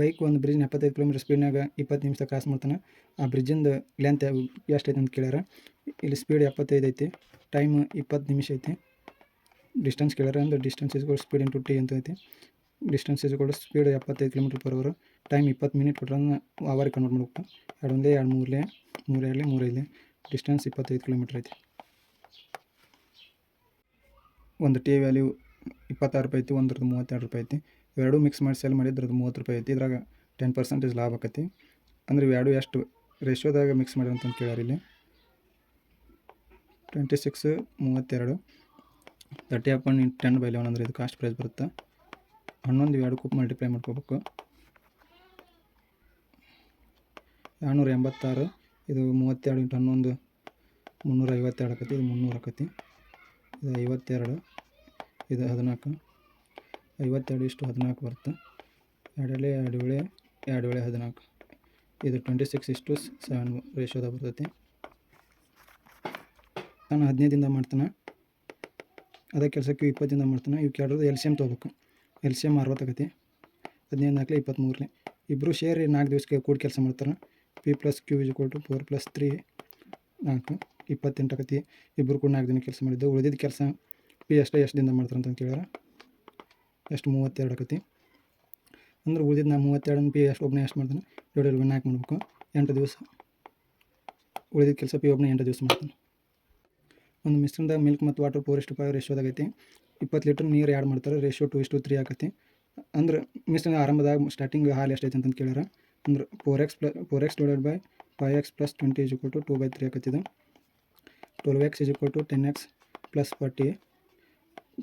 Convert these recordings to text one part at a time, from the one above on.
Bike ಒಂದು bridge ಎಪ್ಪತ್ತೈದು kilometre ಸ್ಪೀಡ್ನಾಗ ಇಪ್ಪತ್ತು ನಿಮಿಷ ಕ್ರಾಸ್ ಮಾಡ್ತಾನೆ. ಆ ಬ್ರಿಡ್ಜಿಂದು ಲೆಂತ್ ಎಷ್ಟೈತೆ ಅಂತ ಕೇಳ್ಯಾರ? ಇಲ್ಲಿ ಸ್ಪೀಡ್ ಎಪ್ಪತ್ತೈದು ಐತಿ ಟೈಮ್ ಇಪ್ಪತ್ತು ನಿಮಿಷ ಐತಿ. ಡಿಸ್ಟೆನ್ಸ್ ಕೇಳ್ಯಾರ ಅಂದ್ರೆ ಡಿಸ್ಟೆನ್ಸ್ ಇಸ್ಗಳು ಸ್ಪೀಡ್ ಇಂಟು ಟಿ ಅಂತ ಐತಿ. ಡಿಸ್ಟೆನ್ಸ್ ಇಸ್ಗಳು ಸ್ಪೀಡ್ ಎಪ್ಪತ್ತೈದು ಕಿಲೋಮೀಟರ್ ಪರ್ ಅವರ್ ಟೈಮ್ ಇಪ್ಪತ್ತು ಮಿನಿಟ್ ಕೊಟ್ರೆ ಅವರಿಗೆ ಕನ್ವರ್ಟ್ ಮಾಡ್ಬೇಕು ಎರಡು ಒಂದೇ, ಎರಡು ಮೂರಲೇ, ಮೂರು ಮೂರೈದೆ ಡಿಸ್ಟೆನ್ಸ್ ಇಪ್ಪತ್ತೈದು ಕಿಲೋಮೀಟ್ರ್ ಐತಿ. ಒಂದು ಟಿ ವ್ಯಾಲ್ಯೂ ಇಪ್ಪತ್ತಾರು ರೂಪಾಯಿ ಐತಿ, ಒಂದ್ರದ್ದು ಮೂವತ್ತೆರಡು ರೂಪಾಯಿ ಐತಿ. ಇವೆರಡು ಮಿಕ್ಸ್ ಮಾಡಿ ಸೇಲ್ ಮಾಡಿದ್ರದ್ದು ಮೂವತ್ತು ರೂಪಾಯಿ ಐತಿ. ಇದ್ರಾಗ ಟೆನ್ ಪರ್ಸೆಂಟೇಜ್ ಲಾಭ ಆಕತಿ. ಅಂದ್ರೆ ಇವೆರಡು ಎಷ್ಟು ರೇಷೋದಾಗ ಮಿಕ್ಸ್ ಮಾಡಿ ಅಂತ ಕೇಳ್ಯಾರ ಇಲ್ಲಿ. ಟ್ವೆಂಟಿ ಸಿಕ್ಸ್ ಮೂವತ್ತೆರಡು. Thirty appoint into ten by eleven ಅಂದರೆ ಇದು ಕಾಸ್ಟ್ ಪ್ರೈಸ್ ಬರುತ್ತೆ? ಹನ್ನೊಂದು ಇವೆರಡು ಕೂಪ್ ಮಲ್ಟಿಪ್ಲೈ ಮಾಡ್ಕೋಬೇಕು. ಏಳ್ನೂರ ಎಂಬತ್ತಾರು ಇದು ಮೂವತ್ತೆರಡು ಇಂಟು ಹನ್ನೊಂದು ಮುನ್ನೂರ ಐವತ್ತೆರಡು ಆಕತಿ, ಇದು ಮುನ್ನೂರು ಆಕತಿ. ಇದು ಐವತ್ತೆರಡು. ಇದು ಹದಿನಾಲ್ಕು. ಐವತ್ತೆರಡು ಇಷ್ಟು ಹದಿನಾಲ್ಕು ಬರುತ್ತೆ. ಎರಡೆಳೆ ಎರಡು ವೇಳೆ ಎರಡು ವೇಳೆ ಹದಿನಾಲ್ಕು. ಇದು ಟ್ವೆಂಟಿ ಸಿಕ್ಸ್ ಇಷ್ಟು ಸೆವೆನ್ ರೇಷೋದಾಗ ಬರ್ತೈತಿ. ನಾನು ಹದಿನೈದಿಂದ ಮಾಡ್ತಾನೆ. ಅದೇ ಕೆಲಸಕ್ಕೆ ಇಪ್ಪತ್ತಿಂದ ಮಾಡ್ತಾನೆ. ಇವು ಕೇಳಿದ್ರೆ ಎಲ್ ಸಿ ಎಂ ತೊಗೋಬೇಕು. ಎಲ್ ಸಿ ಎಂ ಅರವತ್ತಾಗತಿ ಹದಿನೈದು ನಾಲ್ಕಲೆ ಇಪ್ಪತ್ತ್ಮೂರಲೆ ಇಬ್ಬರು ಸೇರಿ ನಾಲ್ಕು ದಿವಸಕ್ಕೆ ಕೂಡಿ ಕೆಲಸ ಮಾಡ್ತಾರೆ. ಪಿ ಪ್ಲಸ್ ಕ್ಯೂ ಇಸ್ ಕೊಟ್ಟು ಫೋರ್ ಪ್ಲಸ್ ತ್ರೀ ನಾಲ್ಕು. ಇಪ್ಪತ್ತೆಂಟು ಆಗತಿ. ಇಬ್ಬರು ಕೂಡ ನಾಲ್ಕು ದಿನ ಕೆಲಸ ಮಾಡಿದ್ದು ಉಳಿದಿದ್ದ ಕೆಲಸ ಪಿ ಎಷ್ಟು ಎಷ್ಟು ದಿನ ಮಾಡ್ತಾರೆ ಅಂತ ಕೇಳಿದ್ರೆ? ಎಷ್ಟು ಮೂವತ್ತೆರಡು ಆಕತಿ. ಅಂದ್ರೆ ಉಳಿದಿದ್ದು ನಾ ಮೂವತ್ತೆರಡನ್ನ ಪಿ ಎಷ್ಟು ಒಬ್ಬನೇ ಎಷ್ಟು ಮಾಡ್ತಾನೆ? ಎರಡು ನಾಲ್ಕು ಮಾಡಬೇಕು. ಎಂಟು ದಿವಸ. ಉಳಿದಿದ್ದ ಕೆಲಸ ಪಿ ಒಬ್ಬನೇ ಎಂಟು ದಿವಸ ಮಾಡ್ತಾನೆ. ಒಂದು ಮಿಶ್ರಣದಾಗ ಮಿಲ್ಕ್ ಮತ್ತು ವಾಟರ್ ಫೋರ್ ಇಷ್ಟು ಫೈವ್ ರೇಷೋದಾಗ ಐತಿ. ಇಪ್ಪತ್ತು ಲೀಟ್ರ್ ನೀರು ಆ್ಯಡ್ ಮಾಡ್ತಾರೆ. ರೇಷೋ ಟು ಇಷ್ಟು ತ್ರೀ ಆಕತಿ. ಅಂದ್ರೆ ಮಿಶ್ರಣ ಆರಂಭದಾಗ ಸ್ಟಾರ್ಟಿಂಗ್ ಹಾಲು ಎಷ್ಟು ಐತೆ ಅಂತ ಕೇಳ್ಯಾರ ಅಂದ್ರೆ four x plus four x divide by five x plus twenty is to two by three ಆಕತ್ತಿದೆ. Twelve x is to ten x plus forty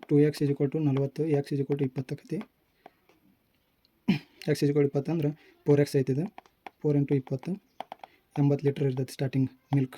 two x is to ನಲ್ವತ್ತು ಎಕ್ಸ್ ಇಸ್ ಟು ಇಪ್ಪತ್ತು ಆಕೈತಿ. X is ಇಪ್ಪತ್ತು ಅಂದ್ರೆ four X ಐತಿದೆ. Four into ಇಪ್ಪತ್ತು, ಎಂಬತ್ತು litre ಇರ್ತೈತೆ starting milk